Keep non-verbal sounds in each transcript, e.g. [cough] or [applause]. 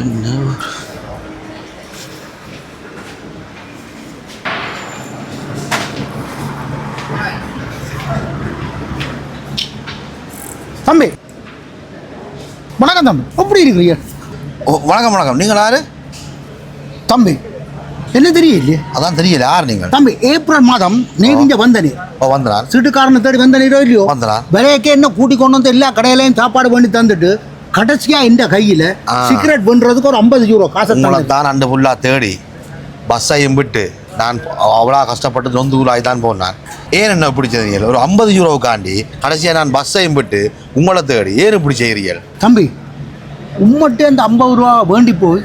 என்ன தம்பி. வணக்கம் தம்பி. எப்படி இருக்கிறீங்க? ஓ வணக்கம் வணக்கம். நீங்கள் யாரு? தம்பி. என்ன தெரியலையே? அதான் தெரியல. யார் நீங்கள்? தம்பி ஏப்ரல் மாதம் நீர் இங்க வந்த நீர் ஓ வந்தனார். சீட்டுக்காரனை தேடி வந்த நீரோ இல்லையோ? வந்தனா? விலையக்கே என்ன கூட்டி கொண்டு வந்து எல்லா கடையிலையும் சாப்பாடு பண்ணி தந்துட்டு கடைசியா இந்த கையில. சிகரெட் பண்றதுக்கு ஒரு ஐம்பது யூரோ காசை. தான் அண்டு ஃபுல்லாக தேடி பஸ்ஸையும் விட்டு நான் அவ்வளோ கஷ்டப்பட்டு நொந்து ஊராய் தான் போனேன் ஏன் என்ன இப்படி ஒரு ஐம்பது யூரோவுக்காண்டி கடைசியாக நான் பஸ்ஸையும் விட்டு உங்களை தேடி ஏன் இப்படி செய்கிறீர்கள்? தம்பி உம்மட்டே அந்த ஐம்பது ரூபா வேண்டி போய்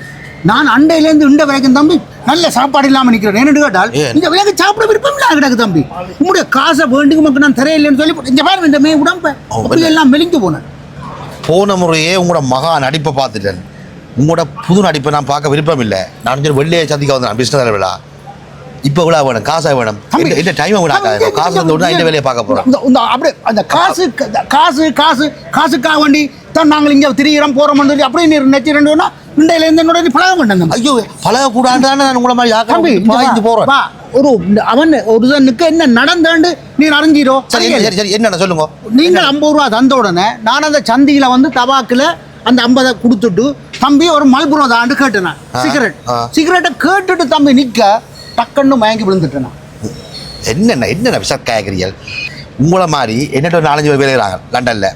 நான் அண்டையிலேருந்து இந்த வரைக்கும் தம்பி நல்ல சாப்பாடு இல்லாமல் நிற்கிறேன் என்னன்னு கேட்டால்? இந்த விலைக்கு சாப்பிட விருப்பம் இல்லை கிடக்கு தம்பி. உங்களுடைய காசை வேண்டுக்கு மக்கள் நான் தரையில்லைன்னு சொல்லி இந்த பாருங்க இந்த மே உடம்ப. அப்படி எல்லாம் மெலிஞ்சு போனேன் போன முறையே உங்களோட மகா நடிப்பை பார்த்துட்டேன். உங்களோட புது நடிப்பை நான் பார்க்க விருப்பம் இல்லை நான் கொஞ்சம் வெள்ளையை சந்திக்க வந்தேன். பிஸ்னஸ் விழா இப்போ விழா வேணும்? காசா வேணும். தம்பி, இல்லை டைமை தம்பி, காசு வந்து விட்டு இந்த வேலையை பார்க்க போகிறேன் இந்த- இந்த அப்படியே அந்த காசு காசு காசு காசுக்காக வேண்டி தான் நாங்கள் இங்கே திரிகிறோம் போகிறோம்னு சொல்லி அப்படியே நீர் நெச்சிரண்டுனா இண்டையிலேருந்து என்னோட நீ பழக தம்பி. ஐயோ பழகக்கூடாதானே நான் உங்களை மாதிரி தம்பி யாக்கி இங்க பாய்ந்து வா, போகிறேன் வா. ஒரு அவன் ஒருதனுக்கு என்ன நடந்தாண்டு நீர் அறிஞ்சிரோ சரி சரி சரி என்னென்ன சொல்லுங்க நீங்கள் ஐம்பது ரூபா தந்த உடனே நான் அந்த சந்தியில் வந்து தபாக்கில் அந்த ஐம்பதை கொடுத்துட்டு தம்பி ஒரு மல்புரோ தாண்டு கேட்டேன் சிகரெட். சிகரெட்டை கேட்டுட்டு தம்பி நிற்க டக்குன்னு மயங்கி விழுந்துட்டேன். என்னென்ன என்னென்ன விஷயம் கேட்குறீர்கள் உங்களை மாதிரி என்னட்ட நாலஞ்சு பேர் வேலைகிறாங்க லண்டனில்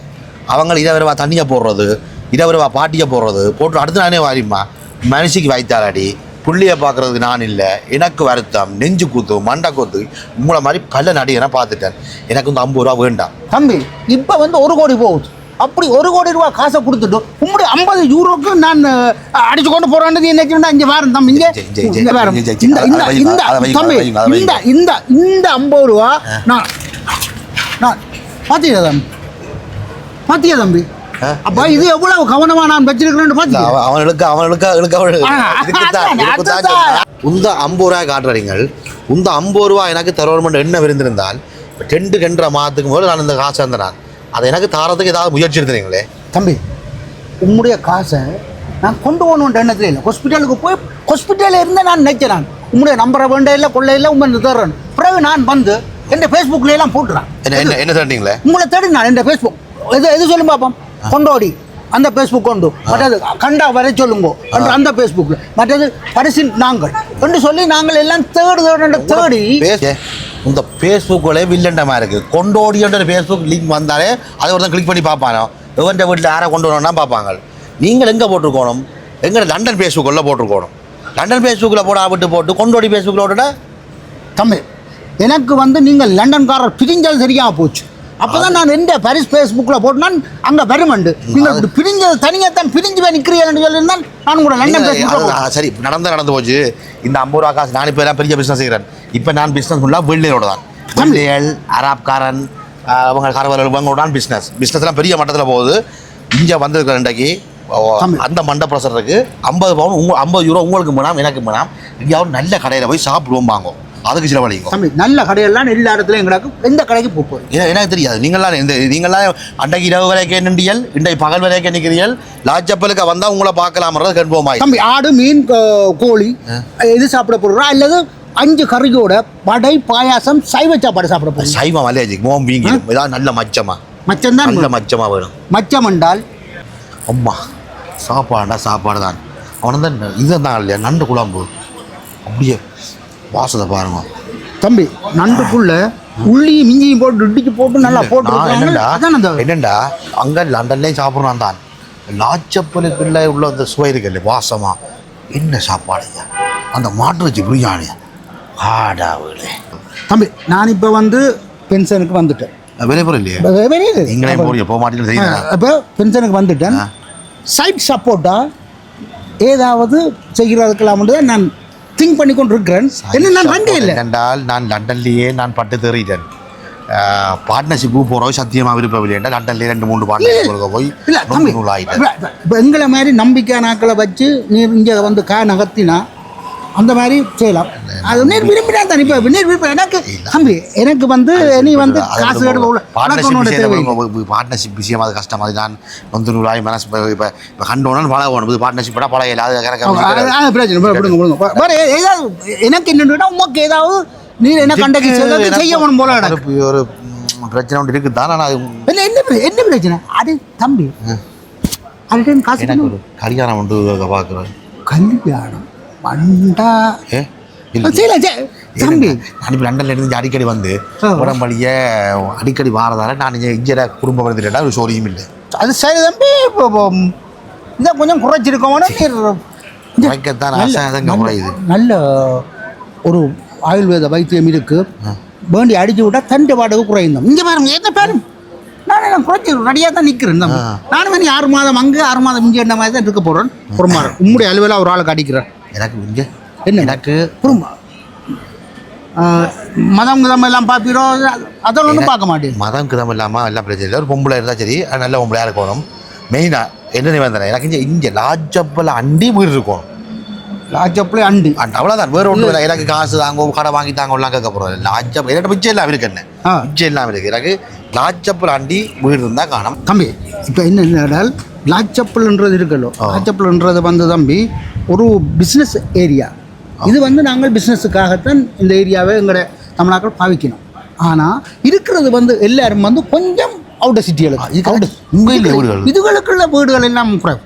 அவங்க இரவரவா தண்ணியை போடுறது இரவரவா பாட்டியை போடுறது? போட்டு அடுத்த நானே வாரிம்மா. மனுஷிக்கு வைத்தாலாடி புள்ளியை பார்க்கறதுக்கு நான் இல்லை. எனக்கு வருத்தம். நெஞ்சு கூத்து மண்டை கூத்து. உங்களை மாதிரி பல நடிகரை பார்த்துட்டேன். எனக்கு இந்த ஐம்பது ரூபா வேண்டாம். தம்பி இப்போ வந்து ஒரு கோடி போகுது. அப்படி ஒரு கோடி ரூபா காசை கொடுத்துட்டு உங்களுடைய ஐம்பது யூரோக்கு நான் அடிச்சு கொண்டு போறான்னு என்ன இங்க வேற தம்பி இங்க. இந்த தம்பி இந்த. இந்த இந்த ஐம்பது ரூபா நான் நான் பாத்தீங்க தம்பி? பாத்தீங்க தம்பி? அப்ப இது எவ்வளவு கவனமா நான் பாத்தீங்க அவன் அவனுக்கு அவனுக்கு அதுதான். சொன்னேன். உந்த ஐம்பது ரூபாய் காட்டுறீங்கள் உந்த ஐம்பது ரூபா எனக்கு தரவணும் என்ன விருந்திருந்தால் ரெண்டு ரெண்டரை மாதத்துக்கு முதல்ல நான் இந்த காசு இருந்தேன் அதை எனக்கு தாரத்துக்கு ஏதாவது முயற்சி எடுத்துறீங்களே? தம்பி உம்முடைய காசை நான் கொண்டு போகணுன்ற எண்ணத்துல இல்லை. ஹாஸ்பிட்டலுக்கு போய் ஹாஸ்பிட்டலில் இருந்து நான் நினைக்கிறேன். உம்முடைய நம்பரை வேண்ட இல்லை கொள்ள இல்லை உண்மை தர்றேன். பிறகு நான் வந்து என் ஃபேஸ்புக்கில் எல்லாம் போட்டுறேன். என்ன என்ன சொல்றீங்களே உங்களை தேடி நான் என் ஃபேஸ்புக் எது எது சொல்லும் பார்ப்போம் கொண்டோடி. அந்த ஃபேஸ்புக் கொண்டு. மற்றது கண்டா வரை சொல்லுங்க. என்று அந்த ஃபேஸ்புக்கில் மற்றது பரிசு நாங்கள். என்று சொல்லி நாங்கள் எல்லாம் தேடு தேடு தேடி. இந்த ஃபேஸ்புக்கில் வில்லண்டமாக இருக்குது கொண்டோடின்ற ஃபேஸ்புக் லிங்க் வந்தாலே அதை ஒருத்தன் கிளிக் பண்ணி பார்ப்பானோ? எவன்ட்ட வீட்டில் யாரை கொண்டு வரணும்னா பார்ப்பாங்க. நீங்கள் எங்கே போட்டிருக்கணும்? எங்கே லண்டன் ஃபேஸ்புக்கில் போட்டிருக்கணும். லண்டன் ஃபேஸ்புக்கில் போட விட்டு போட்டு கொண்டோடி ஃபேஸ்புக்கில் விட்டுட்டா தமிழ் எனக்கு வந்து நீங்கள் லண்டன்காரர் பிரிஞ்சது சரியாக போச்சு. அப்பதான் நான் எந்த பாரிஸ் ஃபேஸ்புக்கில் போட்டு நான் அங்கே வருமண்டு நீங்கள் இப்படி பிரிஞ்சது தனியாக தான் பிரிஞ்சு போய் நிற்கிறீங்கன்னு சொல்லியிருந்தால் நான் கூட லண்டன் சரி நடந்து நடந்து போச்சு. இந்த ஐம்பது ரூபா காசு நான் இப்போ எல்லாம் பெரிய பிஸ்னஸ் செய்கிறேன். இப்போ நான் பிஸ்னஸ் ஃபுல்லாக வெள்ளையோட தான். வெள்ளையல் அராப்காரன் அவங்க கரவர்கள் இவங்களோட தான் பிஸ்னஸ் பிஸ்னஸ்லாம் பெரிய மட்டத்தில் போகுது. இங்கே வந்திருக்கிற இன்றைக்கு. அந்த மண்டை ப்ரெஷருக்கு ஐம்பது பவுன் உங்க ஐம்பது யூரோ உங்களுக்கு வேணாம் எனக்கு வேணாம். எங்கேயாவது நல்ல கடையில் போய் சாப்பிடுவோம் வாங்கும் அதுக்கு செலவழிக்கும் தம்பி நல்ல கடையெல்லாம் எல்லா இடத்துலையும் எங்களுக்கு எந்த கடைக்கு போக போகிறோம் ஏன்னா எனக்கு தெரியாது. நீங்களாம் இந்த நீங்களாம் அன்றைக்கு இரவு வரைக்கும் நின்றீர்கள் இன்றைக்கு பகல் வரைக்கும் நிற்கிறீர்கள். லாச்சப்பலுக்கு வந்தால் உங்களை பார்க்கலாம்ன்றது கண்போமாய் தம்பி ஆடு மீன் கோழி எது சாப்பிட போடுறோம் அல்லது அஞ்சு கறியோட வடை பாயாசம் சைவ சாப்பாடு சாப்பிட போகிறோம் சைவம் மலையாஜிக்கு மோம் வீங்கி இதான் நல்ல மச்சமா. மச்சம்தான் நல்ல மச்சமா வேணும். மச்சம் என்றால்? அம்மா சாப்பாடுடா சாப்பாடு தான் அவன் தான் இதுதான் இல்லையா? நண்டு குழம்பு. அப்படியே வாசத்தை பாருங்க. தம்பி நண்டுக்குள்ள உள்ளியும் மிஞ்சியும் போட்டு இடிச்சு போட்டு நல்லா போட்டு என்னண்டா? என்னண்டா? அங்கே லண்டன்லேயும் சாப்பிட்றான் தான். லாச்சப்பலுக்குள்ள உள்ள அந்த சுவை இருக்குல்ல வாசமா. என்ன சாப்பாடு இது? அந்த மாட்டு வச்சு பிரியாணி. ஆடாவுலே தம்பி நான் இப்போ வந்து பென்ஷனுக்கு வந்துட்டேன். வெளியே இல்லையே? வெ- வெளியே. நீங்களே போறீங்க போக தெரியுது அப்போ பென்ஷனுக்கு வந்துட்டேன். சைட் சப்போர்ட்டா ஏதாவது செய்கிறதுக்கெல்லாம் நான் திங்க் பண்ணி கொண்டு இருக்கிறேன் என்ன நான் ரெண்டே இல்லை. என்றால் நான் லண்டன்லேயே நான் பட்டு தேறிட்டேன் பார்ட்னர்ஷிப்பு போகிறோம் சத்தியமாக விருப்பம் என்றால் லண்டன்லேயே ரெண்டு மூணு பார்ட்னர்ஷிப் போய் இல்ல எங்களை மாதிரி நம்பிக்கை நாட்களை வச்சு நீ இங்கே வந்து கா நகர்த்தினா அந்த மாதிரி செய்யலாம். அது நீர் விரும்பினா தான் இப்போ நீர் விரும்ப எனக்கு தம்பி எனக்கு வந்து நீ வந்து காசு. பார்ட்னர்ஷிப் விஷயம் அது கஷ்டம்? அது நான் வந்து நூறாய் மனசு இப்போ இப்போ கண்டோன்னு பழகணும். இது பார்ட்னர்ஷிப் பழக இல்லாத அவங்க, கணக்கு அது- அது பிரச்சனை. விடுங்க விடுங்க. வேற ஏதாவது எனக்கு என்னன்னா உமக்கு ஏதாவது நீ என்ன செய்யறது செய்யணும் போல நடக்கு ஒரு பிரச்சனை ஒன்று இருக்குது தான். ஆனால் அது இல்லை என்ன என்ன பிரச்சனை? அது தம்பி அதுக்கு காசு எனக்கு கல்யாணம் உண்டு பார்க்குறேன் கல்யாணம். வண்டா ஏ தம்பி. நான் லண்டன்ல இருந்து அடிக்கடி வந்து. உடம்படிய அடிக்கடி வாரதால நான் இங்கே குடும்பம் எடுத்துட்டா ஒரு சோரியும் இல்லை. அது சரி தம்பி. இப்போ இதை கொஞ்சம் இந்த- வைக்கத்தான் நல்ல- குறையுது. நல்ல ஒரு ஆயுர்வேத வைத்தியம் இருக்கு. வேண்டி அடிச்சு விட்டா தண்டு பாட்டுக்கு குறையும் இங்கே பாருங்க என்ன பாருங்க நான் குறைச்சி ரெடியாக தான் நிற்கிறேன். நானும் வந்து ஆறு மாதம் அங்கே ஆறு மாதம் இங்கே என்ன மாதிரி தான் இருக்க போகிறேன் ஒரு மாதம். உம்முடைய அலுவலாக ஒரு ஆளுக்கு அடிக்கிறேன். எனக்கு இங்கே என்ன? எனக்கு குறும்பா. மதம் கிதம் எல்லாம் பார்ப்பீரோ? அதெல்லாம் ஒன்றும் பார்க்க மாட்டேன் மதம் கிதம் இல்லாமல் எல்லாம் பிரச்சனை இல்லை. ஒரு பொம்பளை இருந்தால் சரி நல்ல பொம்பளையாக இருக்கணும். மெயினாக என்ன நிபந்தனை? எனக்கு இங்கே இங்கே லாஜப்பில் அண்டி வீடு இருக்கணும். லாஜப்பிளே அண்டு. அண்ட் அவ்வளோதான் வேறு ஒன்றும் இல்லை. எனக்கு காசு தாங்க கடை வாங்கி தாங்க எல்லாம் கேட்க போகிறோம் லாஜப் என்கிட்ட மிச்சம் எல்லாம் இருக்கு என்ன? மிச்சம் எல்லாம் இருக்குது எனக்கு லாஜப்பில் அண்டி வீடு இருந்தால் காணும். தம்பி இப்போ என்ன என்னடால் லாச்சப்பல்ன்றது இருக்கല്ലോ ஆ. லாச்சப்பல்ன்றது வந்து தம்பி ஒரு பிஸ்னஸ் ஏரியா இது வந்து நாங்கள் பிஸ்னஸுக்காகத்தான் இந்த ஏரியாவை எங்களோட தமிழாக்கள் பாவிக்கணும். ஆனால் இருக்கிறது வந்து எல்லாரும் வந்து கொஞ்சம் அவுட்டர் சிட்டிகளுக்கு இதுகளுக்குள்ள வீடுகள் எல்லாம் குறைவு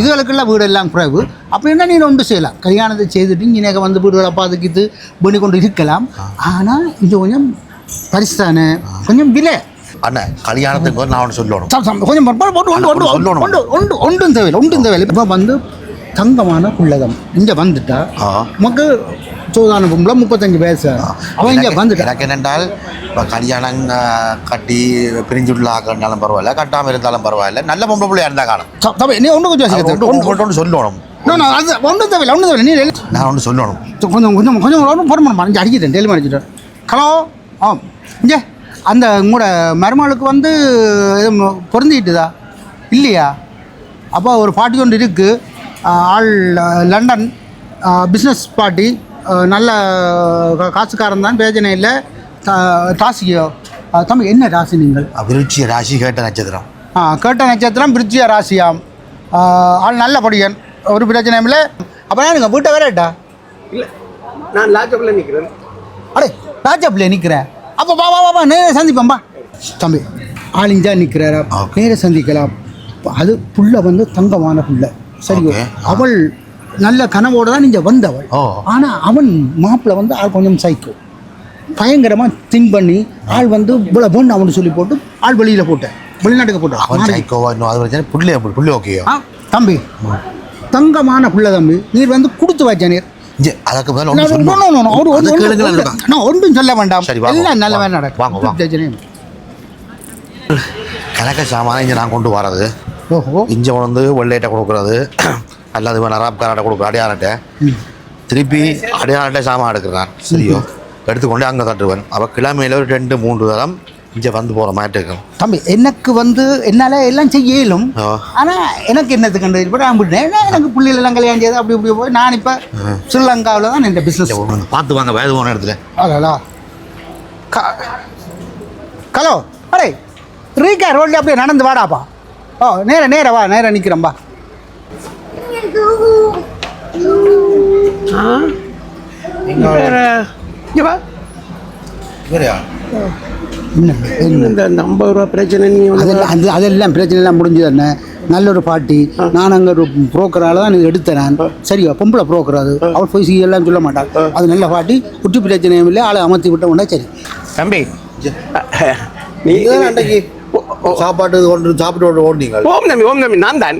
இதுகளுக்குள்ள வீடு எல்லாம் குறைவு அப்படின்னா நீ ஒன்று செய்யலாம்? கல்யாணத்தை செய்துட்டு இங்கே வந்து வீடுகளை பார்த்துக்கிட்டு பண்ணி கொண்டு இருக்கலாம் ஆனால் இது கொஞ்சம் பரிசான கொஞ்சம் விலை. அண்ணா கல்யாணத்துக்கு நான் ஒன்று சொல்லணும். சம், சம், கொஞ்சம் போட்டு ஒன்று ஒன்று. ஒன்று ஒன்று ஒன்றும் தேவையில்லை ஒன்றும் தேவையில்லை. இப்போ வந்து தங்கமான புள்ளகம் இங்கே வந்துட்டா நமக்கு சோதான பொம்பளை முப்பத்தஞ்சு வயசு அவன் இங்கே வந்துட்டா. எனக்கு என்னென்றால் இப்போ கல்யாணம் கட்டி பிரிஞ்சு உள்ள ஆக்கினாலும் பரவாயில்ல கட்டாமல் இருந்தாலும் பரவாயில்ல. நல்ல பொம்பளை பிள்ளையா இருந்தால் காணும். நீ ஒன்று கொஞ்சம் ஒன்று ஒன்று சொல்லணும். அது ஒன்றும் தேவையில்லை ஒன்றும் தேவையில்லை. நீ நான் ஒன்று சொல்லணும். கொஞ்சம் கொஞ்சம் கொஞ்சம் போட மாட்டேன் இங்கே அடிக்கிட்டேன் டெலிமி அடிச்சிட்டேன் ஹலோ? ஆ இங்கே. அந்த உங்களோட மருமகளுக்கு வந்து பொருந்திட்டுதா? இல்லையா? அப்போ ஒரு பார்ட்டி ஒன்று இருக்குது ஆள் லண்டன் பிஸ்னஸ் பார்ட்டி நல்ல கா- காசுக்காரன் தான் பிரச்சனை இல்லை. ராசியோ? தம்பி என்ன ராசி நீங்கள்? அபிருச்சி ராசி கேட்ட நட்சத்திரம். ஆ கேட்ட நட்சத்திரம் பிரிச்சிய ராசியாம். ஆள் நல்ல படியன் ஒரு பிரச்சனையும் இல்லை. அப்போ நீங்கள் வீட்டை வேறட்டா இல்லை நான் லாஜப்பில் நிற்கிறேன் அடே ராஜாப்பில் நிற்கிறேன் அப்போ வா வா வா வா நேரே சந்திப்போம்பா தம்பி ஆளிஞ்சா நிற்கிறாரா. நேரே சந்திக்கலாம். அது புள்ள வந்து தங்கமான புள்ள. சரி. அவள் நல்ல கனவோட தான் இங்கே வந்தவள். ஆனால் அவன் மாப்பிள்ளை வந்து ஆள் கொஞ்சம் சைக்கோ பயங்கரமாக திங்க் பண்ணி ஆள் வந்து இவ்வளோ பொண்ணு அவனு சொல்லி போட்டு ஆள் வெளியில் போட்டேன். வெளிநாட்டுக்கு போட்டான். புள்ளி புள்ளி ஓகேயோ? ஆ தம்பி. தங்கமான புள்ள தம்பி. நீர் வந்து கொடுத்து வச்ச நீர் ஒன்றும் சொல்ல வேண்டாம். எல்லாம் நல்ல நடக்கும். கணக்க சாமான இங்கே நான் கொண்டு வரது. இங்கே வந்து வெள்ளையிட்ட கொடுக்குறது. [clears throat] அல்லது இவன் அராப்காராட்ட கொடுக்குற அடையாளட்டை. திருப்பி அடையாளட்டை சாமான் எடுக்கிறான். சரியோ. எடுத்துக்கொண்டு அங்கே தட்டுவேன். அவள் கிழமையில் ஒரு ரெண்டு மூன்று தரம் இங்கே வந்து போகிற மாதிரி இருக்கும் தம்பி எனக்கு வந்து என்னால் எல்லாம் செய்ய இயலும். ஆனால் எனக்கு என்னது கண்டு இப்போ நான் விட்டேன் எனக்கு பிள்ளைகள் எல்லாம் கல்யாணம் செய்து அப்படி இப்படி போய் நான் இப்போ ஸ்ரீலங்காவில் தான் இந்த பிஸ்னஸ் பார்த்து வாங்க வேது போன இடத்துல. அடடா. ஹலோ. அடே ரீகா ரோட்ல அப்படியே நடந்து வாடாப்பா. ஓ நேர நேர வா நேர நிற்கிறேன்பா இங்கே வா. வேறையா என்ன என்ன? இந்த இந்த ஐம்பது ரூபா பிரச்சனை நீ வந்து அதெல்லாம் அது அதெல்லாம் பிரச்சனை எல்லாம் முடிஞ்சது என்ன நல்ல ஒரு பாட்டி. நான் அங்கே ஒரு புரோக்கரால தான் எடுத்தேன். நான் சரியா பொம்பளை புரோக்கர் அது. அவள் போய் எல்லாம் சொல்ல மாட்டாள் அது நல்ல பாட்டி. குட்டி பிரச்சனையும் இல்லை ஆளை அமர்த்தி விட்ட உடனே சரி. தம்பி. நீ அன்றைக்கு சாப்பாட்டு கொண்டு சாப்பிட்டு கொண்டு ஓடினீங்க ஓம் தம்பி ஓம் தம்பி நான் தான்.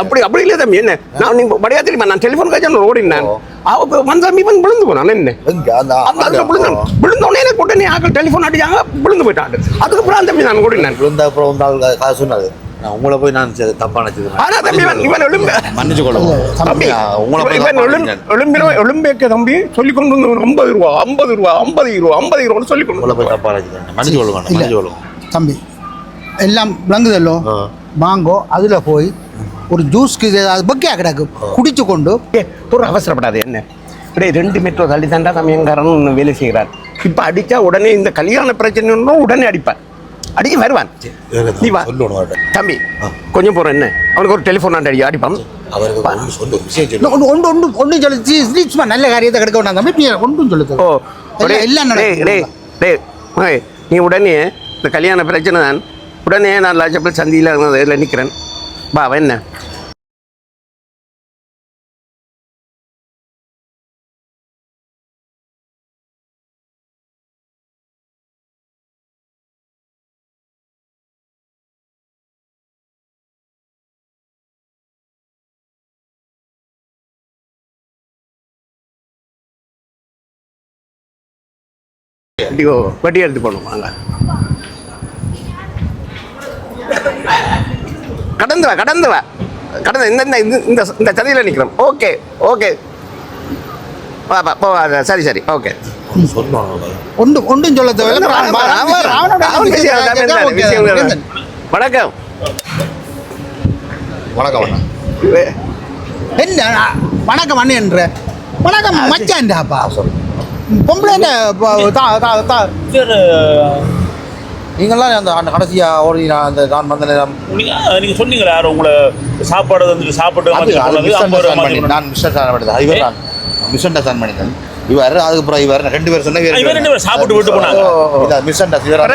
அப்படி அப்படி இல்லை தம்பி என்ன? நான் நீ படியா தெரியுமா நான் டெலிஃபோன் காய்ச்சல் ஓடினேன் அவ இப்ப வந்த தம்பி இவன் விழுந்து போனான் என்ன? விழுந்த உடனே எனக்கு உடனே ஆக்கள் டெலிஃபோன் அடிச்சாங்க விழுந்து போயிட்டான். அதுக்கப்புறம் அந்த தம்பி நான் ஓடினேன் விழுந்த அப்புறம் வந்து ஆள் கா- காசு சொன்னாரு. நான் உங்களை போய் நான் தப்பா நினச்சது ஆனா தம்பி சொல்லி கொண்டு வந்து ஐம்பது ரூபா ஐம்பது ரூபா ஐம்பது ரூபா ஐம்பது ரூபான்னு சொல்லி கொண்டு போய் தப்பா இல்லை மன்னிச்சு கொள்ளுங்க தம்பி எல்லாம் விளங்குதல்லோ ஆ. வாங்கோ அதில் போய் ஒரு ஜூஸ்க்கு ஏதாவது பக்கியா கிடக்கு குடிச்சு கொண்டு ஒரு அவசரப்படாது என்ன டேய் ரெண்டு மெட்ரோ தள்ளி தாண்டா சமயங்காரன் வேலை செய்கிறார் இப்போ அடிச்சா உடனே இந்த கல்யாண பிரச்சனை உடனே அடிப்பார் அடிக்க வருவான் நீ வா. தம்பி கொஞ்சம் போகிறேன் என்ன அவனுக்கு ஒரு டெலிஃபோன் அடி அடிப்பான் அவருக்கு ஒன்று ஒன்று ஒன்று ஒன்று ஒன்றும் சொல்லு ஸ்லீச்மா நல்ல காரியத்தை கிடைக்க வேண்டாம் தம்பி நீ ஒன்றும் சொல்லுது ஓ எல்லாம் எல்லாம் டேய் நடக்கும். டேய் டேய் மகே, நீ உடனே இந்த கல்யாண பிரச்சனை தான் உடனே நான் லாஜப்பில் சந்தியில் இதில் நிற்கிறேன் பா என்ன? வட்டி எடுத்து போகணும் வாங்க. கடந்து வா கடந்து வா கடந்து இந்த இந்த இந்த- இந்த இந்த சதியில் நிற்கிறோம் ஓகே ஓகே போ சரி சரி ஓகே. ஒன்றும் ஒன்றும் சொல்ல. வணக்கம். வணக்கம் என்ன வணக்கம் அண்ணன்ற வணக்கம் மச்சான்டாப்பா. பொம்பளை நீங்களாம் அந்த அந்த கடைசியாக ஓடி நான் அந்த நான் வந்த நேரம் நீங்க நீங்க சொன்னீங்களா யாரும் உங்களை சாப்பாடு வந்துட்டு சாப்பிட்டு மாதிரி மாதிரி நான் மிஸ் அண்டர்ஸ்டாண்ட் பண்ணது இவர் நான் மிஸ் அண்டர்ஸ்டாண்ட் பண்ணிட்டேன். இவர் அதுக்கப்புறம் இவர் ரெண்டு பேர் சொன்ன. இவன் ரெண்டு பேரும் சாப்பிட்டு விட்டு போனாங்க. இதை மிஸ் அண்டர்ஸ்டாண்ட்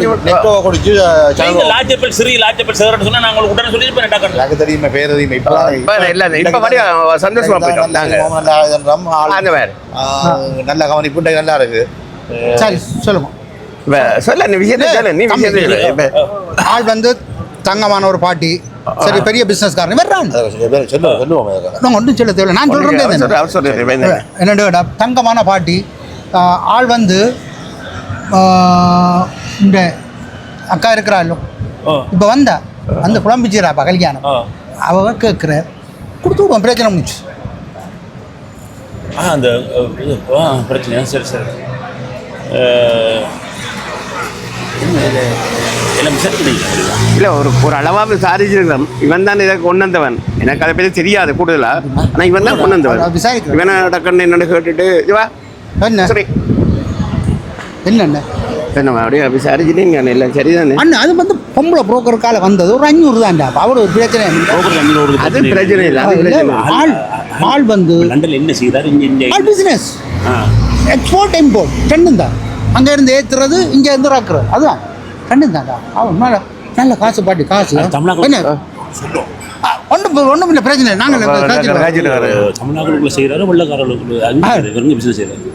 இவரு- நெட்டோவை குடிச்சு நீங்க லாஜப்பல் சிறி லாஜப்பல் சேரன்னு சொன்னா நான் உங்களுக்கு உடனே சொல்லி இப்ப டக்குனு எனக்கு தெரியுமே பேர் தெரியுமே இப்போ இல்ல, இப்ப வரையும் சந்தோஷமா நாங்க. மாதிரி. நல்ல கவனிப்பு நல்லா இருக்கு. சரி சொல்லுங்க சொல்ல நீ விஷயத்தை சொல்லு நீ விஷயத்தை சொல்லு ஆள் வந்து தங்கமான ஒரு பாட்டி. சரி பெரிய பிசினஸ்காரன். நாங்கள் ஒன்றும் சொல்ல தேவையில்ல. நான் சொல்கிறேன் அவர் சொல்லு, இப்ப என்ன? என்னண்டு கேட்டா தங்கமான பாட்டி. ஆள் வந்து இந்த அக்கா இருக்கிறாள். இப்போ வந்தா அந்த குழம்பிச்சிராப்பா கல்யாணம். அவ கேட்குற கொடுத்து விடுவோம் பிரச்சனை முடிச்சு ஆ அந்த பிரச்சனையா சரி சரி. இல்ல ஒரு ஒரு அளவா விசாரிச்சிருக்கிறோம் இவன் தான் இதை கொண்டு வந்தவன் எனக்கு அதை பத்தி தெரியாது கூடுதலா. ஆனா இவன் தான் கொண்டு வந்தவன் விசாரிக்கிறேன். இவனை டக்குன்னு என்னன்னு கேட்டுட்டு இதுவா என்ன? சரி. என்னென்ன என்ன? அப்படியே விசாரிச்சுட்டீங்க எல்லாம் சரிதானே? அண்ணா அது வந்து பொம்பளை புரோக்கருக்கால வந்தது. ஒரு அஞ்சூறு தான்டா. அவர் ஒரு பிரச்சனை. அது பிரச்சனை இல்லை. ஆள் ஆள் வந்து லண்டன்ல என்ன செய்தாரு? ஆள் பிசினஸ் ஆ. எக்ஸ்போர்ட் இம்போர்ட் ரெண்டும் தான் அங்கே இருந்து ஏற்றுறது இங்கே இருந்து இறக்குறது. அதுதான். ரெண்டும் தான்டா. அவன் மேலே நல்ல காசு பாட்டி காசு. என்ன? ஒன்றும் ஒன்றும் இல்லை பிரச்சனை இல்லை. நாங்கள் தமிழ்நாட்டுக்குள்ள அங்கே இவங்க பிசினஸ் செய்யறாரு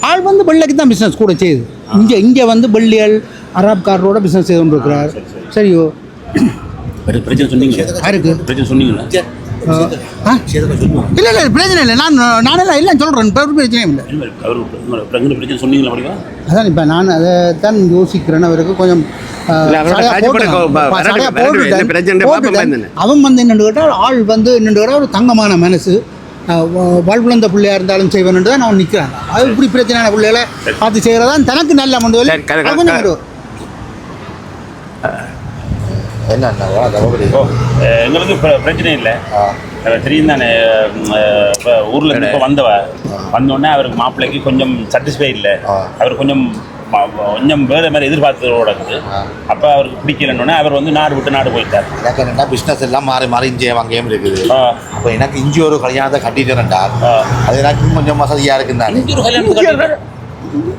ஆள் வந்து வெள்ளைக்கு தான் பிஸ்னஸ் கூட செய்யுது. இங்கே இங்கே வந்து வெள்ளியல் அரப்காரரோட பிஸ்னஸ் செய்து கொண்டு இருக்கிறார் சரியோ. பிர- பிரச்சனை சொன்னீங்க யாருக்கு? பிரச்சனை சொன்னீங்களா? இல்லை இல்லை பிரச்சனை இல்லை. நான் நானெல்லாம் எல்லாம் சொல்கிறேன் இப்போ ஒரு பிரச்சனையும் இல்லை. இல்ல, அவர் பிரச்சனை பிரச்சனை சொன்னீங்களா படிக்கலாம் அதான் இப்போ நான் அதை தான் யோசிக்கிறேன். அவருக்கு கொஞ்சம் இல்ல. அவன் வந்து என்னென்னு கேட்டால் ஆள் வந்து என்னென்னு கேட்டால் ஒரு தங்கமான மனசு. வாழ்வுழந்த பிள்ளையா இருந்தாலும் செய்வன் தான் நான் நிற்கிறான் அது இப்படி பிரச்சனையான பிள்ளைகளை பார்த்து செய்கிறதான் தனக்கு நல்ல மண்டு கொஞ்சம் என்ன ஓ அஹ், எங்களுக்கு பிர- பிரச்சனை இல்லை. தெரியும் தானே இப்போ ஊரில் இருந்து இப்போ வந்தவ. வந்தோடனே அவருக்கு மாப்பிள்ளைக்கு கொஞ்சம் சாட்டிஸ்ஃபை இல்லை. அவர் கொஞ்சம் கொஞ்சம் வேறு மாதிரி எதிர்பார்த்ததோட இருக்குது அப்போ அவருக்கு பிடிக்கலன்னொடனே அவர் வந்து நாடு விட்டு நாடு போயிட்டார். எனக்கு என்னன்னா பிஸ்னஸ் எல்லாம் மாறி மாறி இங்கே அங்கேயும் இருக்குது. அப்போ எனக்கு இஞ்சி ஒரு கல்யாணத்தை கட்டிட்டுறேன்டா ஆ. அது எனக்கு கொஞ்சம் வசதியாக இருக்குந்தானே இங்க ஒரு கட்டிட்டு-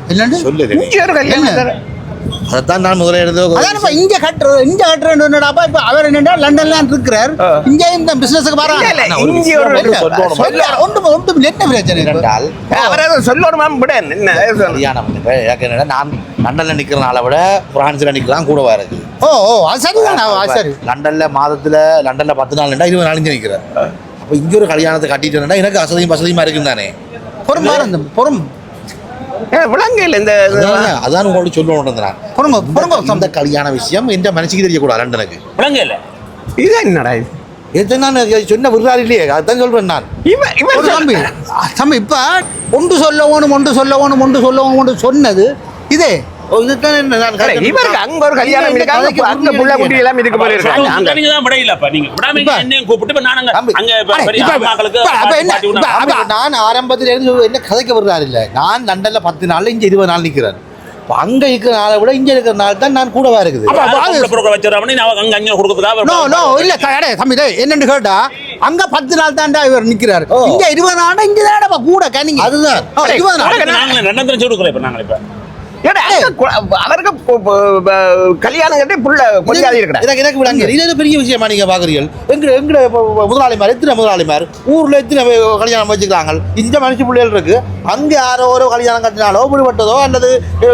இல்லைண்டு சொல்லு இங்கே ஒரு கல்யாணம் தானே. அதைத்தான் நான் முதல்ல அதான் எடுத்து இங்கே கட்டுறது இங்கே கட்டுறது என்னடாப்பா இப்போ அவர் என்னடா லண்டன்ல இருக்கிறார். இங்கேயும் இந்த பிசினஸுக்கு இல்ல, இல்ல, வராங்க இங்கே ஒன்று ஒன்று என்ன பிரச்சனை? இருந்தால் அவரை சொல்லணுமா விட என்ன என்னன்னா நான் லண்டனில் நிற்கிறனால விட பிரான்ஸில் நிற்கலாம் கூடவா இருக்கு ஓ ஓ அது சரிதான். சரி. லண்டனில் மாதத்தில் லண்டனில் பத்து நாள் நின்றா இருபது நாள் இங்கே நிற்கிறேன் அப்போ இங்கே ஒரு கல்யாணத்தை கட்டிட்டு எனக்கு அசதியும் வசதியுமா இருக்கும் தானே பொறும் பொறும். விளங்கையில் இந்த அதான் அதான் உங்களுக்கு சொல்லணும் நான் பொறுங்க அந்த கல்யாண விஷயம் எந்த மனசுக்கு தெரியக்கூடாது லண்டனுக்கு விளங்க இல்லை இது என்னடா இது? எது நான் சொன்ன விடுறாரு இல்லையே? அதுதான் சொல்றேன் நான். இவன் இவன் தம்பி. தம்பி இப்போ ஒன்று சொல்ல ஒன்று சொல்ல ஒன்று சொல்ல ஒன்று சொன்னது. இதே. இவருக்கு அங்க ஒரு கல்யாணம் அங்க புள்ள. குட்டி எல்லாம் இதுக்கு போல இருக்காங்க. அங்க நீங்க தான் விடையிலப்பா நீங்க விடாம இப்ப- என்னையும் கூப்பிட்டு இப்ப நான் அங்க- அப்ப நான் ஆரம்பத்துல இருந்து என்ன கதைக்க விடுறாரு இல்ல? நான் லண்டன்ல பத்து நாள்ல இங்க இருபது நாள் நிக்கிறேன். அங்க இருக்கிற நாளை விட இங்க இருக்கிற நாள் தான் நான் கூடவா இருக்குது அங்க அங்க நோ நோ இல்ல கடை தம்பி டேய், என்னன்னு கேட்டா அங்க பத்து நாள் தான்டா இவர் நிக்கிறாரு. ஓ. இங்க இருபது நாள் இங்க தானடா கூட கனிங்க. அதுதான். இருபது நாள். நாங்களே ரெண்டாம் தரம் கொடுக்குறோம் இப்ப நாங்கள் இப்ப. அவருக்கு கல்யாணம் கட்டி புள்ள கொஞ்சாதி இருக்கிறா எனக்கு எனக்கு விளங்க. இது பெரிய விஷயமா நீங்க பாக்குறீர்கள்? எங்க எங்க முதலாளிமார்? எத்தனை முதலாளிமார்? ஊர்ல எத்தனை கல்யாணம் வச்சுக்கிறாங்க? இந்த மனுஷ பிள்ளைகள் இருக்கு. அங்க யாரோ ஒரு கல்யாணம் கட்டினாலோ விடுபட்டதோ அல்லது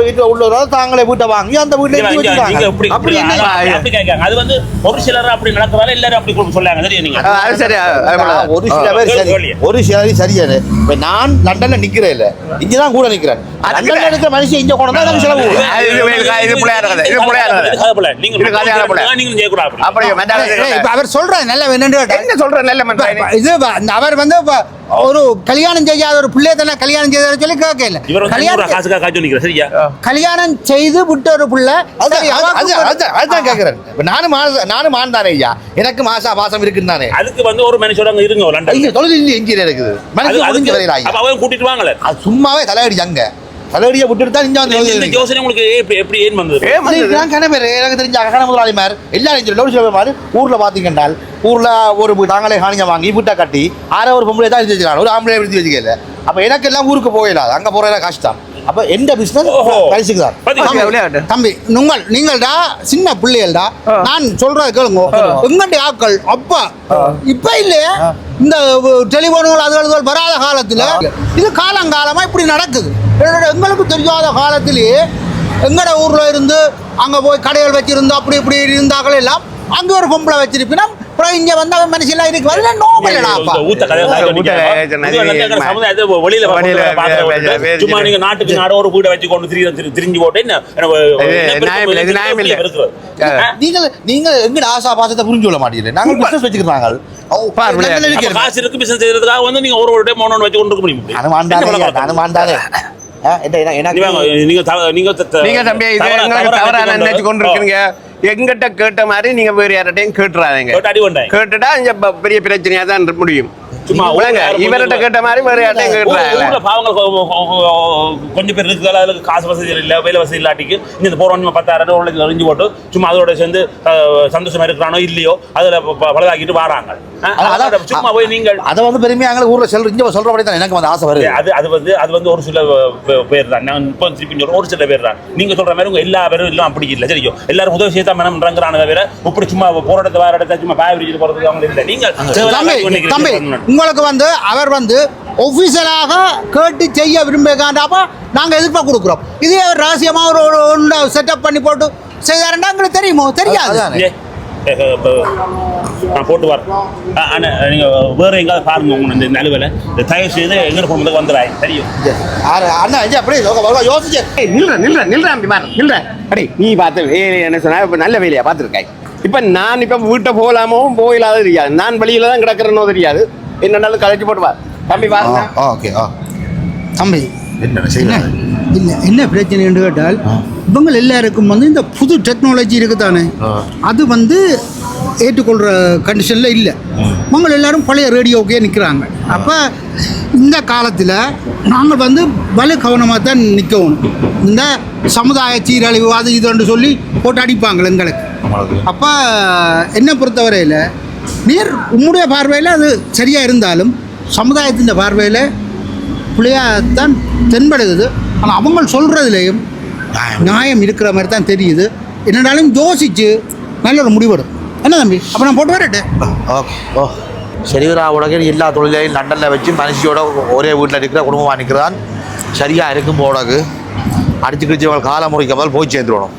வீட்டுல உள்ளவரோ தாங்களே வீட்டை வாங்கி அந்த வீட்டுல அப்படி. அது வந்து ஒரு சிலர் அப்படி நடக்கிறதால எல்லாரும் அப்படி சொல்லாங்க. தெரியும். ஒரு சில பேர் சரி. ஒரு சரியாது இப்ப நான் லண்டன்ல நிக்கிறேன் இல்ல. இங்கதான் கூட நிக்கிறேன். லண்டன்ல இருக்கிற மனுஷன் இங்க கொண்டு தான் செலவு இது. இது கதை. இது கதையான புள்ள. அப்படியே இப்ப அவர் நல்ல என்ன சொல்ற நல்ல மனுஷன் இது வந்து ஒரு கல்யாணம் செய்யாத ஒரு பிள்ளைய தானே கல்யாணம் செய்தாரு சொல்லி கேட்க இல்ல. கல்யாணம் செய்து விட்ட ஒரு பிள்ளை அதுதான் கேட்கிறேன் நானும் மாச நானும் தானே ஐயா. எனக்கு மாசா பாசம் இருக்குன்னு தானே. அதுக்கு வந்து ஒரு மனுஷோட அங்க இருங்க தொழில் இன்ஜினியர் இருக்குது. அது மனுஷன் அதுக்கு வரையில அவன் கூட்டிட்டு வாங்கல சும்மாவே தலையடி தலையடியை விட்டுட்டு தான் இங்க வந்து இந்த யோசனை உங்களுக்கு எப்படி ஏன் வந்தது? நான் பேர் எனக்கு தெரிஞ்ச அகன முதலாளிமார் எல்லாரும் சொல்லி ஒரு சில மாதிரி ஊர்ல பாத்தீங்கன்றால் ஊர்ல ஒரு தாங்களே காணிங்க வாங்கி வீட்டை கட்டி ஆற ஒரு பொம்பளை தான் எடுத்து வச்சுக்கலாம் ஒரு ஆம்பளை எடுத்து வச்சுக்கல அப்ப எனக்கு எல்லாம் ஊருக்கு போயிடாது அங்க போறதா கஷ்டம் அப்ப எந்த பிசினஸ் ஓஹோ. பரிசுக்கு தான்? தம்பி, விளையாட்டு. தம்பி உங்கள் நீங்கள்டா சின்ன பிள்ளைகள்டா நான் சொல்றத கேளுங்க. எங்கண்டி ஆக்கள் அப்பா இப்ப இல்லையே இந்த டெலிபோன்கள் அதுகள் வராத காலத்துல இது காலங்காலமா இப்படி நடக்குது. எங்களுக்கு தெரியாத காலத்திலேயே எங்கட ஊர்ல இருந்து அங்க போய் கடைகள் வச்சிருந்து அப்படி இப்படி இருந்தாக்கள் எல்லாம் அங்க ஒரு பொம்பளை வச்சிருப்பினா அப்புறம் இங்க வந்து அவன் மனுஷெல்லாம் இருக்கு அதெல்லாம் நோபலடா அப்பா இந்த ஊத்த கதையை காய்ச்சி ஊத்த நிக்கிறேன். கதையை சொன்னா இது வந்து இது எங்க சமுதாயத்தை வெளியில சும்மா நீங்க நாட்டுக்கு நாட ஒரு வீடை வச்சு கொண்டு திரி திரி- திரிஞ்சு போட்டு. நீங்கள் நீங்கள் எங்கட ஆசா பாசத்தை புரிஞ்சு கொள்ள மாட்டீங்க? நாங்கள் பிசினஸ் வச்சுக்கிறாங்க. காசு இருக்கு பிசினஸ் செய்யறதுக்காக வந்து நீங்க ஒரு ஒரு டைம் ஒன்று வச்சு கொண்டு இருக்க முடியும். எனக்கு வாங்க, நீங்க நீங்க நீங்க தம்பி இது தவறா- எங்களுக்கு தவறா தவறா நினைச்சு நினைச்சு கொண்டு இருக்கீங்க எங்கிட்ட கேட்ட மாதிரி நீங்க வேற யார்கிட்டயும் கேட்டுறாதீங்க. கேட்டுட்டா இங்க பெரிய பிரச்சனையா தான் முடியும். இவர்கிட்ட கேட்ட மாதிரி வேற யார்கிட்டயும் ஊர்- கேட்டுறாங்க பாவங்கள் கொஞ்சம் பேர் இருக்கிறதால அதுக்கு காசு வசதி இல்லை வேலை வசதி இல்லாட்டிக்கு இந்த போறவங்க பத்தாயிரம் ஒரு லட்சம் அறிஞ்சு போட்டு சும்மா அதோட சேர்ந்து சந்தோஷமா இருக்கிறானோ இல்லையோ அதுல ப- ப- பழுதாக்கிட்டு வராங்க. அதான். சும்மா போய் நீங்கள் அதை வந்து பெருமையா எங்களை ஊர்ல சொல்ற இங்க சொல்றபடி தான் எனக்கு வந்து ஆசை வருது. அது அது வந்து அது வந்து ஒரு சில பேர் தான் நான் இப்போ திருப்பி ஒரு சில பேர் தான் நீங்க சொல்ற மாதிரி உங்க எல்லா பேரும் எல்லாம் அப்படி இல்லை சரியோ? எல்லாரும் உதவி செய்ய தான் மனம்ன்றாங்க தவிர இப்படி சும்மா போற இடத்த வேற இடத்த சும்மா பாய போறதுக்கு அவங்க இல்லை. நீங்கள் தம்பி. உங்களுக்கு வந்து அவர் வந்து ஒஃபிஷியலாக கேட்டு செய்ய விரும்புகாண்டாப்ப நாங்கள் எதிர்ப்பாக கொடுக்குறோம். இதே அவர் ரகசியமாக ஒரு ஒரு ஒன்று செட்டப் பண்ணி போட்டு செய்தாருன்னா எங்களுக்கு தெரியுமோ? தெரியாது. நான் போட்டு வரேன் ஆ, அண்ணா நீங்க வேற எங்காவது பாருங்க உங்க இந்த நிலுவையில் இந்த தயவு செய்து எங்க குடும்பத்துக்கு வந்துடாய் தெரியும். அண்ணா ஐயா அப்படியே யோசிச்சு. நில்ற நில்ற நில்ற அம்பி மாற நில்ற. அடே நீ பார்த்த என்ன சொன்னா? இப்ப நல்ல வேலையா பார்த்துருக்காய். இப்ப நான் இப்ப வீட்டை போகலாமோ போயிலாத தெரியாது. நான் வெளியில தான் கிடக்கிறனோ தெரியாது. என்னன்னாலும் கழிச்சு போட்டு வா. தம்பி பாருங்க ஓகே ஆ. தம்பி என்ன இல்லை என்ன பிரச்சனை என்று கேட்டால். இவங்க எல்லாருக்கும் வந்து இந்த புது டெக்னாலஜி இருக்குதானே. அது வந்து ஏற்றுக்கொள்கிற கண்டிஷனில் இல்லை. இவங்க எல்லாரும் பழைய ரேடியோக்கே நிற்கிறாங்க அப்போ இந்த காலத்தில் நாங்கள் வந்து வலு கவனமாக தான் நிற்கணும் இந்த சமுதாய சீரழிவு அது இதுன்னு சொல்லி போட்டு அடிப்பாங்க எங்களுக்கு. அப்போ என்னை பொறுத்தவரையில் நீர் உம்முடைய பார்வையில் அது சரியாக இருந்தாலும் சமுதாயத்தின் பார்வையில் பிள்ளையாத்தான் தென்படுகிறது ஆனால் அவங்க சொல்கிறதுலேயும் நியாயம். இருக்கிற மாதிரி தான் தெரியுது. என்னடாலும் யோசிச்சு நல்ல ஒரு முடிவெடும் என்ன தம்பி? அப்போ நான் போட்டு வரட்டு. ஓகே. ஓ. சரிவரா உலக எல்லா தொழிலையும் லண்டனில் வச்சு மனுஷியோட ஒரே வீட்டில் இருக்கிற குடும்பமாக நிற்கிறான் சரியாக இருக்கும் போடகு அடிச்சு கிடிச்சு அவள் காலம் போய் சேர்ந்துடணும்